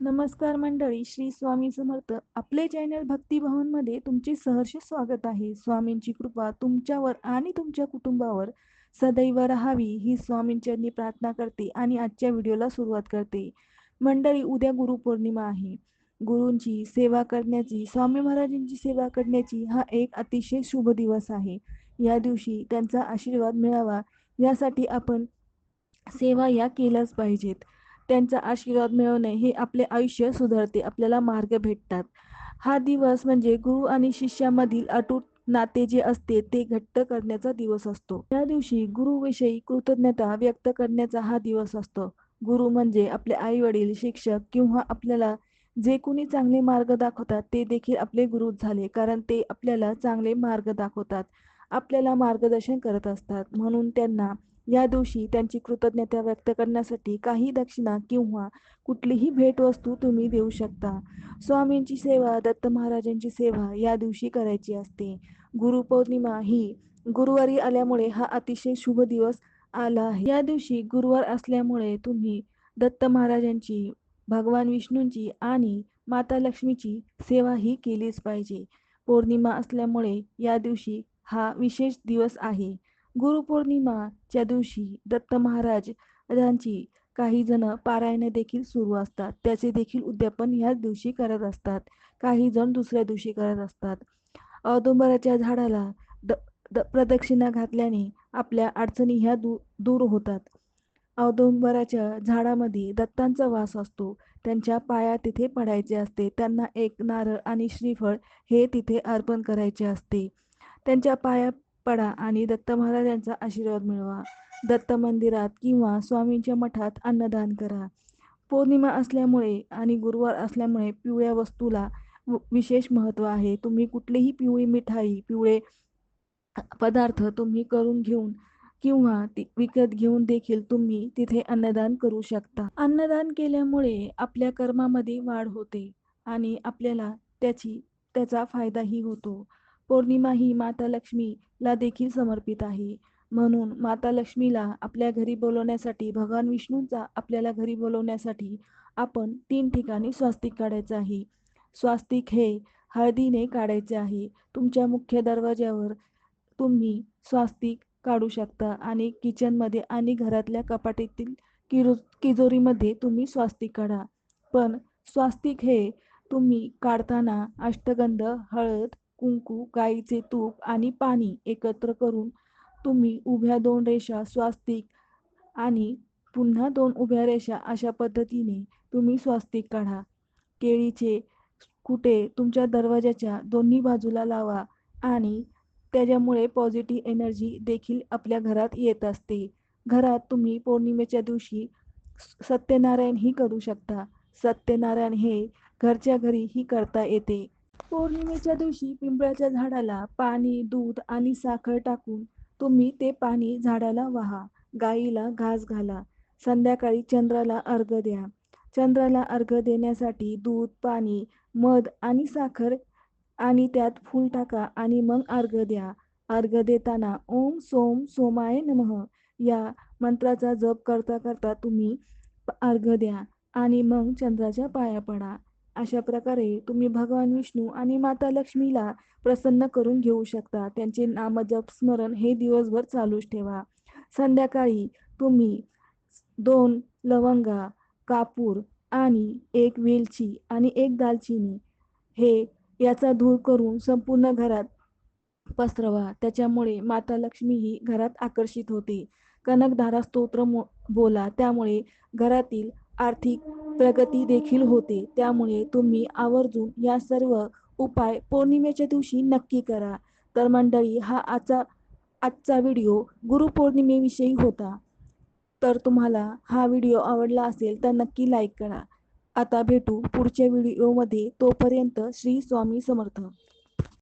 नमस्कार मंडळी श्री स्वामी समर्थ. आपले चॅनल भक्तिभवनमध्ये तुमचे सहर्ष स्वागत आहे. स्वामींची कृपा तुमच्यावर आणि तुमच्या कुटुंबावर सदैव राहावी ही स्वामींचरणी प्रार्थना करते आणि आजच्या व्हिडिओला सुरुवात करते. मंडळी उद्या गुरुपौर्णिमा आहे. गुरूंची सेवा करण्याची स्वामी महाराजांची सेवा करण्याची हा एक अतिशय शुभ दिवस आहे. या दिवशी त्यांचा आशीर्वाद मिळावा यासाठी आपण सेवा या केल्याच पाहिजेत. त्यांचा आशीर्वाद मिळवणे हे आपले आयुष्य सुधारते आपल्याला मार्ग भेटतात. हा दिवस म्हणजे गुरु आणि शिष्यामधील अटूट नाते जे असते ते घट्ट करण्याचा दिवस असतो. या दिवशी गुरुविषयी कृतज्ञता व्यक्त करण्याचा हा दिवस असतो. गुरु म्हणजे आपले आई वडील शिक्षक किंवा आपल्याला जे कुणी चांगले मार्ग दाखवतात ते देखील आपले गुरु झाले कारण ते आपल्याला चांगले मार्ग दाखवतात. आपल्याला मार्गदर्शन करत असतात. म्हणून त्यांना या दिवशी त्यांची कृतज्ञता व्यक्त करण्यासाठी काही दक्षिणा किंवा कुठलीही भेटवस्तू तुम्ही देऊ शकता. स्वामींची सेवा दत्त महाराजांची सेवा या दिवशी करायची असते. गुरुपौर्णिमा ही गुरुवारी आल्यामुळे हा अतिशय शुभ दिवस आला आहे. या दिवशी गुरुवार असल्यामुळे तुम्ही दत्त महाराजांची भगवान विष्णूंची आणि माता लक्ष्मीची सेवा ही केलीच पाहिजे. पौर्णिमा असल्यामुळे या दिवशी हा विशेष दिवस आहे. गुरुपौर्णिमाच्या दिवशी दत्त महाराज यांची काही जण पारायण देखील सुरू असतात. त्याचे देखील उद्यापन ह्याच दिवशी करत असतात. काही जण दुसऱ्या दिवशी करत असतात. औदुंबराच्या झाडाला द, द प्रदक्षिणा घातल्याने आपल्या अडचणी ह्या दू दूर होतात. औदुंबराच्या झाडामध्ये दत्तांचा वास असतो. त्यांच्या पाया तिथे पडायचे असते. त्यांना एक नारळ आणि श्रीफळ हे तिथे अर्पण करायचे असते. त्यांच्या पाया पडा आणि दत्त महाराजांचा आशीर्वाद मिळवा. दत्त मंदिरात किंवा स्वामींच्या मठात अन्नदान करा. पौर्णिमा असल्यामुळे आणि गुरुवार असल्यामुळे पिवळ्या वस्तूला विशेष महत्त्व आहे. तुम्ही कुठलीही पिवळी मिठाई पिवळे पदार्थ तुम्ही करून घेऊन किंवा विकत घेऊन देखील तुम्ही तिथे अन्नदान करू शकता. अन्नदान केल्यामुळे आपल्या कर्मामध्ये वाढ होते आणि आपल्याला त्याची त्याचा फायदाही होतो. पौर्णिमा ही माता लक्ष्मीला देखील समर्पित आहे. म्हणून माता लक्ष्मीला आपल्या घरी बोलवण्यासाठी भगवान विष्णूंचा आपल्याला घरी बोलवण्यासाठी आपण तीन ठिकाणी स्वास्तिक काढायचं आहे. स्वास्तिक हे हळदीने काढायचे आहे. तुमच्या मुख्य दरवाज्यावर तुम्ही स्वास्तिक काढू शकता आणि किचनमध्ये आणि घरातल्या कपाटीतील किरो किजोरीमध्ये तुम्ही स्वास्तिक काढा. पण स्वास्तिक हे तुम्ही काढताना अष्टगंध हळद कुंकू गाईचे तूप आणि पाणी एकत्र करून तुम्ही उभ्या दोन रेषा स्वास्तिक आणि पुन्हा दोन उभ्या रेषा अशा पद्धतीने तुम्ही स्वास्तिक काढा. केळीचे कुठे तुमच्या दरवाजाच्या दोन्ही बाजूला लावा आणि त्याच्यामुळे पॉझिटिव्ह एनर्जी देखील आपल्या घरात येत असते. घरात तुम्ही पौर्णिमेच्या दिवशी सत्यनारायण ही करू शकता. सत्यनारायण हे घरच्या घरी ही करता येते. पौर्णिमेच्या दिवशी पिंपळाच्या झाडाला पाणी दूध आणि साखर टाकून तुम्ही ते पाणी झाडाला वाहा. गाईला घास घाला. संध्याकाळी चंद्राला अर्घ द्या. चंद्राला अर्घ देण्यासाठी दूध पाणी मध आणि साखर आणि त्यात फूल टाका आणि मग अर्घ द्या. अर्घ देताना ओम सोम सोमाय नमः. या मंत्राचा जप करता करता तुम्ही अर्घ द्या आणि मग चंद्राच्या पाया पडा. अशा प्रकारे तुम्ही भगवान विष्णू आणि माता लक्ष्मीला प्रसन्न करून घेऊ शकता. त्यांचे नामजप स्मरण हे दिवसभर चालूच ठेवा. संध्याकाळी तुम्ही दोन लवंगा कापूर आणि एक वेलची आणि एक दालचिनी हे याचा धूर करून संपूर्ण घरात पसरवा. त्याच्यामुळे माता लक्ष्मी ही घरात आकर्षित होते. कनकधारा स्तोत्र बोला. त्यामुळे घरातील आर्थिक प्रगती देखील होते. त्यामुळे तुम्ही आवर्जून या सर्व उपाय पौर्णिमेच्या दिवशी नक्की करा. तर मंडळी हा आजचा आजचा व्हिडिओ गुरुपौर्णिमेविषयी होता. तर तुम्हाला हा व्हिडिओ आवडला असेल तर नक्की लाईक करा. आता भेटू पुढच्या व्हिडिओमध्ये. तोपर्यंत श्री स्वामी समर्थ.